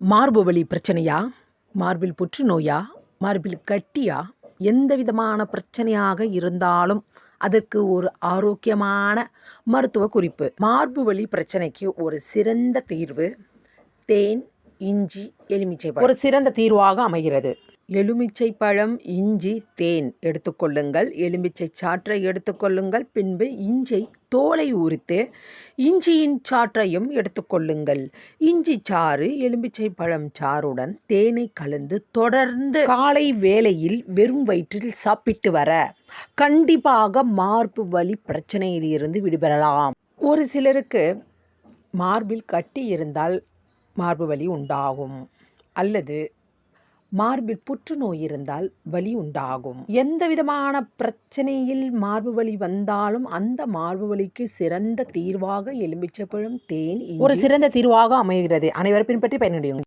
மார்பு வலி பிரச்சனையா? மார்பில் புற்றுநோயா? மார்பில் கட்டியா? எந்த விதமான பிரச்சனையாக இருந்தாலும் அதற்கு ஒரு ஆரோக்கியமான மருத்துவ குறிப்பு. மார்பு வலி பிரச்சனைக்கு ஒரு சிறந்த தீர்வு தேன் இஞ்சி எலுமிச்சை ஒரு சிறந்த தீர்வாக அமைகிறது. எலுமிச்சை பழம் இஞ்சி தேன் எடுத்துக்கொள்ளுங்கள் எலுமிச்சை சாற்றை எடுத்துக்கொள்ளுங்கள் பின்பு இஞ்சை தோலை உரித்து இஞ்சியின் சாற்றையும் எடுத்துக்கொள்ளுங்கள் இஞ்சி சாறு எலுமிச்சை பழம் சாறுடன் தேனை கலந்து தொடர்ந்து காலை வேளையில் வெறும் வயிற்றில் சாப்பிட்டு வர கண்டிப்பாக மார்பு வலி பிரச்சனையிலிருந்து விடுபெறலாம் ஒரு சிலருக்கு மார்பில் கட்டி இருந்தால் மார்பு வலி உண்டாகும். அல்லது மார்பில் புற்றுநோய் இருந்தால் வலி உண்டாகும். எந்த விதமான பிரச்சனையில் மார்பு வலி வந்தாலும் அந்த மார்பு வலிக்கு சிறந்த தீர்வாக எலும்பிச்சப்பழம் தேன் ஒரு சிறந்த தீர்வாக அமைகிறது. அனைவரும் பின்பற்றி பயனடையும்